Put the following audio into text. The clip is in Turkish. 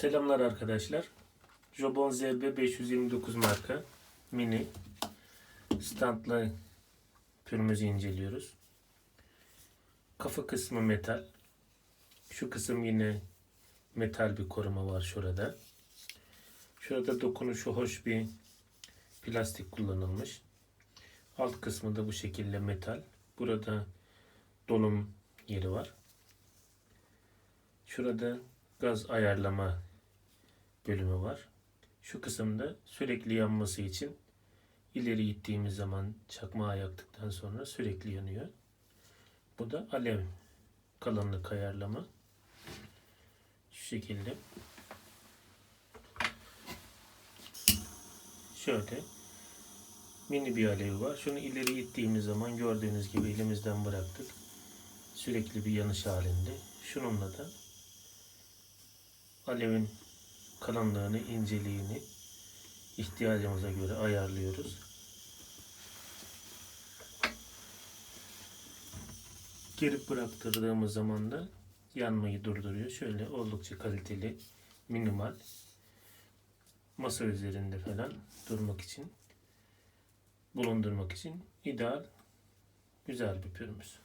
Selamlar arkadaşlar. Jobon ZB 529 marka mini standlı pürmüzü inceliyoruz. Kafa kısmı metal. Şu kısım yine metal bir koruma var şurada. Şurada dokunuşu hoş bir plastik kullanılmış. Alt kısmı da bu şekilde metal. Burada dolum yeri var. Şurada gaz ayarlama bölümü var. Şu kısımda sürekli yanması için ileri gittiğimiz zaman çakmağı yaktıktan sonra sürekli yanıyor. Bu da alev kalınlık ayarlama. Şu şekilde. Şöyle mini bir alevi var. Şunu ileri gittiğimiz zaman gördüğünüz gibi elimizden bıraktık. Sürekli bir yanış halinde. Şununla da alevin kalınlığını, inceliğini ihtiyacımıza göre ayarlıyoruz. Geri bıraktırdığımız zaman da yanmayı durduruyor. Şöyle oldukça kaliteli, minimal masa üzerinde falan durmak için bulundurmak için ideal güzel bir pürmüz.